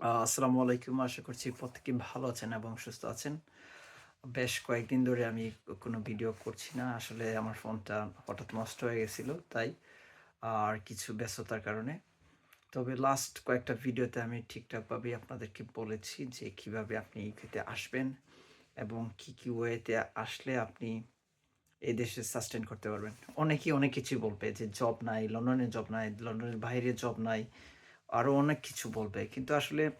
আসসালামু আলাইকুম। আশা করছি প্রত্যেকে ভালো আছেন এবং সুস্থ আছেন। বেশ কয়েকদিন ধরে আমি কোনো ভিডিও করছি না। আসলে আমার ফোনটা হঠাৎ নষ্ট হয়ে গেছিল, তাই আর কিছু ব্যস্ততার কারণে। তবে লাস্ট কয়েকটা ভিডিওতে আমি ঠিকঠাকভাবে আপনাদেরকে বলেছি যে কীভাবে আপনি ইউকেতে আসবেন এবং কি কি ওয়েতে আসলে আপনি এই দেশে সাস্টেন করতে পারবেন। অনেকেই অনেক কিছু বলবে যে জব নাই লন্ডনে জব নাই লন্ডনের বাইরে জব নাই আরও অনেক কিছু বলবে। কিন্তু আসলে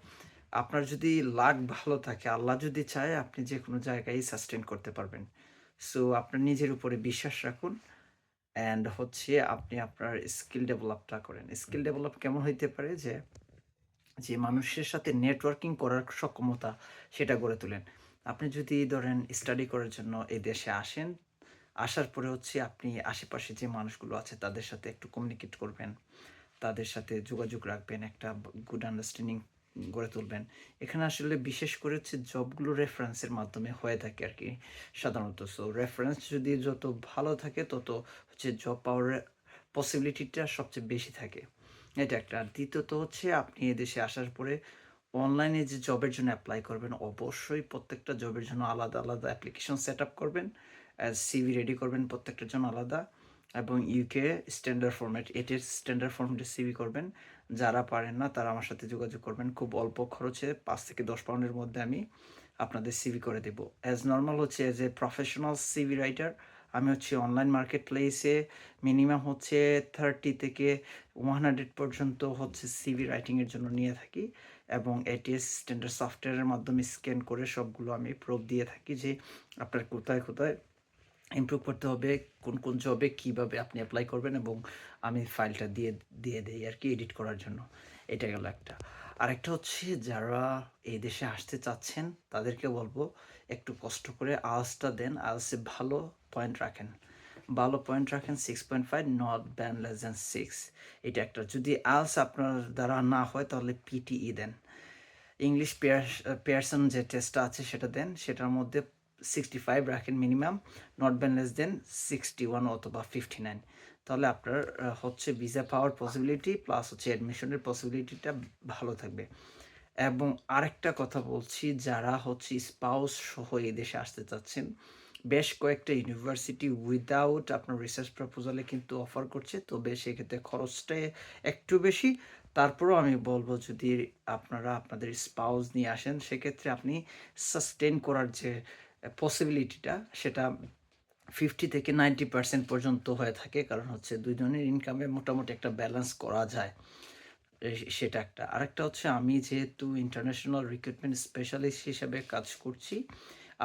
আপনার যদি লাক ভালো থাকে, আল্লাহ যদি চায়, আপনি যে কোনো জায়গায় সাস্টেন করতে পারবেন। সো আপনার নিজের উপরে বিশ্বাস রাখুন অ্যান্ড হচ্ছে আপনি আপনার স্কিল ডেভেলপটা করেন। স্কিল ডেভেলপ কেমন হইতে পারে যে যে মানুষের সাথে নেটওয়ার্কিং করার সক্ষমতা সেটা গড়ে তোলেন। আপনি যদি ধরেন স্টাডি করার জন্য এই দেশে আসেন, আসার পরে হচ্ছে আপনি আশেপাশে যে মানুষগুলো আছে তাদের সাথে একটু কমিউনিকেট করবেন। তাদের সাথে যোগাযোগ রাখবেন, একটা গুড আন্ডারস্ট্যান্ডিং গড়ে তুলবেন। এখানে আসলে বিশেষ করে হচ্ছে জবগুলো রেফারেন্সের মাধ্যমে হয়ে থাকে আর কি সাধারণত। সো রেফারেন্স যদি যত ভালো থাকে, তত হচ্ছে জব পাওয়ার পসিবিলিটিটা সবচেয়ে বেশি থাকে। এটা একটা। আর দ্বিতীয়ত হচ্ছে, আপনি এদেশে আসার পরে অনলাইনে যে জবের জন্য অ্যাপ্লাই করবেন, অবশ্যই প্রত্যেকটা জবের জন্য আলাদা আলাদা অ্যাপ্লিকেশন সেট আপ করবেন সিভি রেডি করবেন, প্রত্যেকটার জন্য আলাদা। এবং ইউকে স্ট্যান্ডার্ড ফরম্যাট এটির স্ট্যান্ডার্ড ফরম্যাটে সিভি করবেন। যারা পারেন না, তারা আমার সাথে যোগাযোগ করবেন। খুব অল্প খরচে পাঁচ থেকে দশ পাউন্ডের মধ্যে আমি আপনাদের সিভি করে দেবো। অ্যাজ নর্মাল হচ্ছে as a professional CV writer আমি হচ্ছে অনলাইন মার্কেট প্লেসে মিনিমাম হচ্ছে থার্টি থেকে ওয়ান হান্ড্রেড পর্যন্ত হচ্ছে সিভি রাইটিংয়ের জন্য নিয়ে থাকি এবং এটিএস স্ট্যান্ডার্ড সফটওয়্যারের মাধ্যমে স্ক্যান করে সবগুলো আমি প্রুফ দিয়ে থাকি যে আপনার কোথায় কোথায় ইমপ্রুভ করতে হবে, কোন কোন জবে কীভাবে আপনি অ্যাপ্লাই করবেন এবং আমি ফাইলটা দিয়ে দিয়ে দিই আর কি এডিট করার জন্য। এটা গেল একটা। আরেকটা হচ্ছে যারা এই দেশে আসতে চাচ্ছেন, তাদেরকে বলব একটু কষ্ট করে আওয়াজটা দেন। আওয়াজে ভালো পয়েন্ট রাখেন। ভালো পয়েন্ট রাখেন six point five not than less six এটা একটা। যদি আলস আপনার দ্বারা না হয়, তাহলে পিটিই দেন। ইংলিশ পেয়ার পেয়ারসন যে টেস্টটা আছে সেটা দেন। সেটার মধ্যে সিক্সটি ফাইভ রাখেন minimum not band less than sixty one অথবা ফিফটি নাইন তাহলে আপনার হচ্ছে ভিসা পাওয়ার পসিবিলিটি প্লাস হচ্ছে অ্যাডমিশনের পসিবিলিটিটা ভালো থাকবে। এবং আরেকটা কথা বলছি, যারা হচ্ছে স্পাউস সহ এই দেশে আসতে চাচ্ছেন, বেশ কয়েকটা ইউনিভার্সিটি উইদাউট আপনার রিসার্চ প্রপোজালে কিন্তু অফার করছে। তবে সেক্ষেত্রে খরচটা একটু বেশি। তারপরেও আমি বলব, যদি আপনারা আপনাদের স্পাউস নিয়ে আসেন, সেক্ষেত্রে আপনি সাস্টেন করার যে পসিবিলিটিটা সেটা ফিফটি থেকে নাইনটি পার্সেন্ট পর্যন্ত হয়ে থাকে, কারণ হচ্ছে দুইজনের ইনকামে মোটামুটি একটা ব্যালেন্স করা যায়। সেটা একটা। আরেকটা হচ্ছে আমি যেহেতু ইন্টারন্যাশনাল রিক্রুটমেন্ট স্পেশালিস্ট হিসেবে কাজ করছি,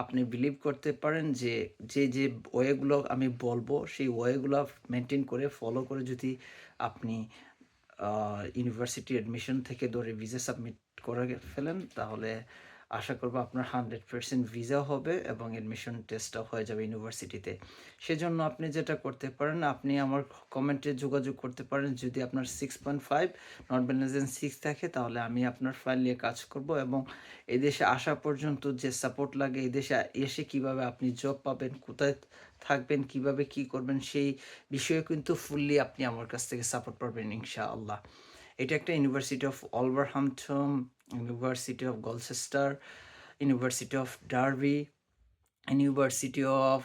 আপনি বিলিভ করতে পারেন যে যে যে ওয়েগুলো আমি বলব, সেই ওয়েগুলো মেনটেন করে ফলো করে যদি আপনি ইউনিভার্সিটি অ্যাডমিশন থেকে ধরে ভিসা সাবমিট করে ফেলেন, তাহলে আশা করব আপনার হান্ড্রেড পার্সেন্ট ভিসা হবে এবং অ্যাডমিশন টেস্টটাও হয়ে যাবে ইউনিভার্সিটিতে। সেজন্য আপনি যেটা করতে পারেন, আপনি আমার কমেন্টে যোগাযোগ করতে পারেন। যদি আপনার সিক্স পয়েন্ট ফাইভ নট ব্যালেন্সেন সিক্স থাকে, তাহলে আমি আপনার ফাইল নিয়ে কাজ করব এবং এদেশে আসা পর্যন্ত যে সাপোর্ট লাগে এদেশে এসে কীভাবে আপনি জব পাবেন, কোথায় থাকবেন, কীভাবে কি করবেন, সেই বিষয়ে কিন্তু ফুললি আপনি আমার কাছ থেকে সাপোর্ট পাবেন ইনশাআল্লাহ। এটা একটা university of Wolverhampton university of Colchester university of Derby university of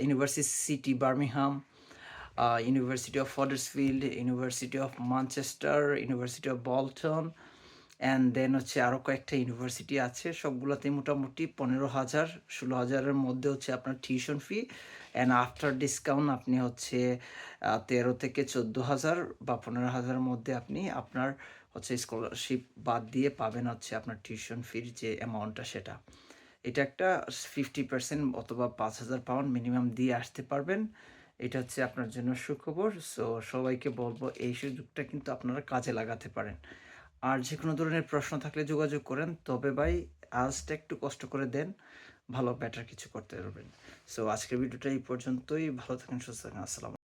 university Birmingham university of Huddersfield university of Manchester university of Bolton and then হচ্ছে আরও কয়েকটা ইউনিভার্সিটি আছে সবগুলোতে মোটামুটি পনেরো হাজার, ষোলো হাজারের মধ্যে হচ্ছে আপনার tuition fee and after discount আপনি হচ্ছে তেরো থেকে চোদ্দ হাজার বা পনেরো হাজারের মধ্যে আপনি আপনার হচ্ছে স্কলারশিপ বাদ দিয়ে পাবেন হচ্ছে আপনার টিউশন ফির যে অ্যামাউন্টটা সেটা। এটা একটা ফিফটি পার্সেন্ট অথবা পাঁচ হাজার পাউন্ড মিনিমাম দিয়ে আসতে পারবেন। এটা হচ্ছে আপনার জন্য সুখবর। সো সবাইকে বলব এই সুযোগটা কিন্তু আপনারা কাজে লাগাতে পারেন। আর যে কোনো ধরনের প্রশ্ন থাকলে যোগাযোগ করেন। তবে ভাই, আজটা একটু কষ্ট করে দেন, ভালো বেটার কিছু করতে পারবেন। সো আজকের ভিডিওটা এই পর্যন্তই। ভালো থাকেন, সুস্থ থাকেন। আসসালাম